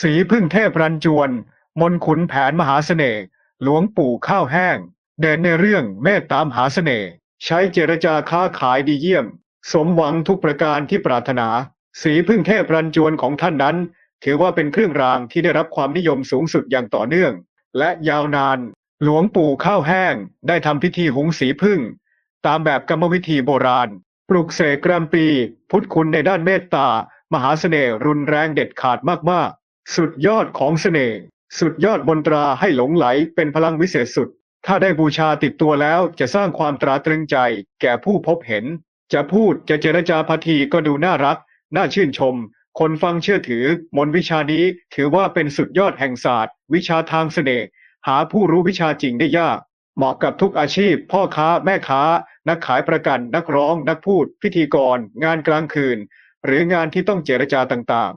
สีพึ่งเทพรันจวน มนขุนแผนมหาเสน่ห์หลวงปู่ข้าวแห้ง เด่นในเรื่องเมตตามหาเสน่ห์ใช้เจรจาค้าขายดีเยี่ยม สมหวังทุกประการที่ปรารถนา สีพึ่งเทพรันจวนของท่านนั้น ถือว่าเป็นเครื่องรางที่ได้รับความนิยมสูงสุดอย่างต่อเนื่อง และยาวนาน หลวงปู่ข้าวแห้ง ได้ทำพิธีหุงสีพึ่ง ตามแบบกรรมวิธีโบราณ ปลุกเสกกรมปี พุทธคุณในด้านเมตตามหาเสน่ห์รุนแรงเด็ดขาดมากๆ สุดยอดของเสน่ห์ สุดยอดบนตราให้หลงไหลเป็นพลังวิเศษสุด ถ้าได้บูชาติดตัวแล้วจะสร้างความตราตรึงใจ แก่ผู้พบเห็น จะพูดจะเจรจาพาทีก็ดูน่ารัก น่าชื่นชม คนฟังเชื่อถือ มนวิชานี้ถือว่าเป็นสุดยอดแห่งศาสตร์ วิชาทางเสน่ห์ หาผู้รู้วิชาจริงได้ยาก เหมาะกับทุกอาชีพ พ่อค้าแม่ค้า นักขายประกัน นักร้อง นักพูด พิธีกร งานกลางคืน หรืองานที่ต้องเจรจาต่าง